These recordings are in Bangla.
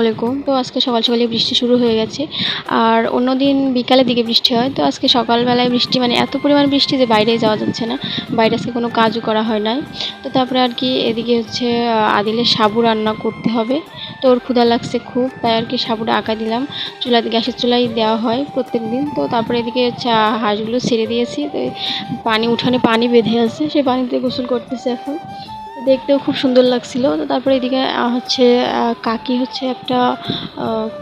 আলাইকুম। তো আজকে সকাল সকালে বৃষ্টি শুরু হয়ে গেছে। আর অন্যদিন বিকালের দিকে বৃষ্টি হয়। তো আজকে সকালবেলায় বৃষ্টি মানে এত পরিমাণ বৃষ্টি যে বাইরে যাওয়া যাচ্ছে না। বাইরে আজকে কোনো কাজও করা হয় নাই। তো তারপরে আর কি এদিকে হচ্ছে আদিলের সাবু রান্না করতে হবে। তো ওর ক্ষুধা লাগছে খুব, তাই আর কি সাবুটা আঁকা দিলাম। চুলা, গ্যাসের চুলাই দেওয়া হয় প্রত্যেক দিন তো তারপরে এদিকে হচ্ছে হাঁসগুলো ছেড়ে দিয়েছি। তো পানি, উঠানে পানি বেঁধে আছে। সেই পানিতে গোসল করতেছে এখন। দেখতেও খুব সুন্দর লাগছিল। তো তারপরে এদিকে হচ্ছে কাকি হচ্ছে একটা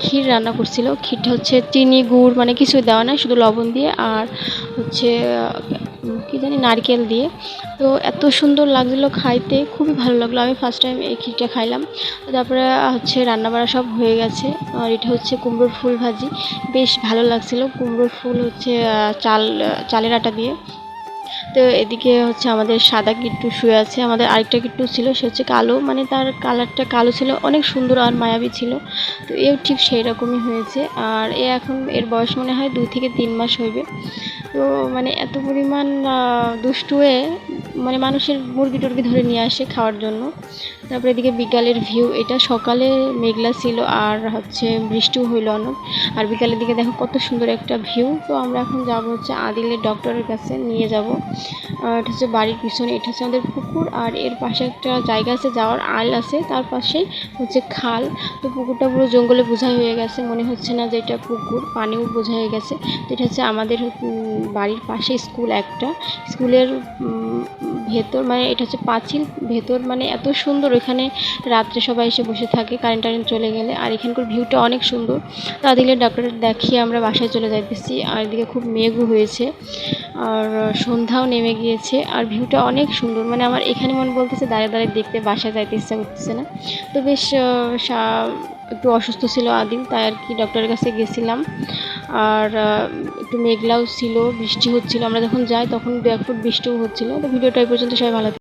ক্ষীর রান্না করছিল। ক্ষীরটা হচ্ছে চিনি, গুড় মানে কিছু দেওয়া নাই, শুধু লবণ দিয়ে আর হচ্ছে কি জানি, নারকেল দিয়ে। তো এত সুন্দর লাগছিল খাইতে, খুবই ভালো লাগল। আমি ফার্স্ট টাইম এই ক্ষীরটা খাইলাম। তারপরে হচ্ছে রান্নাবাড়া সব হয়ে গেছে। আর এটা হচ্ছে কুমড়োর ফুল ভাজি। বেশ ভালো লাগছিল। কুমড়োর ফুল হচ্ছে চাল চালের আটা দিয়ে। তো এদিকে হচ্ছে আমাদের সাদা কিট্টু শুয়ে আছে। আমাদের আরেকটা কিট্টু ছিল, সে হচ্ছে কালো। মানে তার কালারটা কালো ছিল, অনেক সুন্দর আর মায়াবী ছিল। তো এও ঠিক সেই রকমই হয়েছে। আর এ এখন এর বয়স মনে হয় দুই থেকে তিন মাস হইবে। তো মানে এত পরিমাণ দুষ্টু হয়ে মানে মানুষের মুরগি টুরগি ধরে নিয়ে আসে খাওয়ার জন্য। তারপরে এদিকে বিকালের ভিউ এটা সকালে মেঘলা ছিল আর হচ্ছে বৃষ্টিও হইল অনেক। আর বিকালের দিকে দেখো কত সুন্দর একটা ভিউ তো আমরা এখন যাব হচ্ছে আদিলের ডক্টরের কাছে নিয়ে যাব। এটা হচ্ছে বাড়ির পিছনে, এটা হচ্ছে আমাদের পুকুর আর এর পাশে একটা জায়গা আছে, যাওয়ার আল আছে, তার পাশে হচ্ছে খাল। তো পুকুরটা পুরো জঙ্গলে বোঝাই হয়ে গেছে, মনে হচ্ছে না যে এটা পুকুর, পানিও বোঝা হয়ে গেছে। তো এটা হচ্ছে আমাদের বাড়ির পাশে স্কুল একটা। স্কুলের ভেতর মানে এটা হচ্ছে পাঁচিল। ভেতর মানে এত সুন্দর। ওখানে রাত্রে সবাই এসে বসে থাকে কারেন্ট টারেন্ট চলে গেলে। আর এখানকার ভিউটা অনেক সুন্দর। তা দিলে ডাক্তার দেখিয়ে আমরা বাসায় চলে যাইতেছি। আর এদিকে খুব মেঘও হয়েছে। আর সন্ধ্যাও নেমে গিয়েছে। আর ভিউটা অনেক সুন্দর। মানে আমার এখানে মনে বলতেছে, দাঁড়িয়ে দাঁড়িয়ে দেখতে বাসায় যাইতে ইচ্ছা করতেছে না। তো বেশ একটু অসুস্থ ছিল আদিল, তাই আর কি ডক্টরের কাছে গেছিলাম। আর একটু মেঘলাও ছিল, বৃষ্টি হচ্ছিল। আমরা যখন যাই তখন দু এক ফুট বৃষ্টিও হচ্ছিল। তো ভিডিওটা এই পর্যন্ত, সবাই ভালো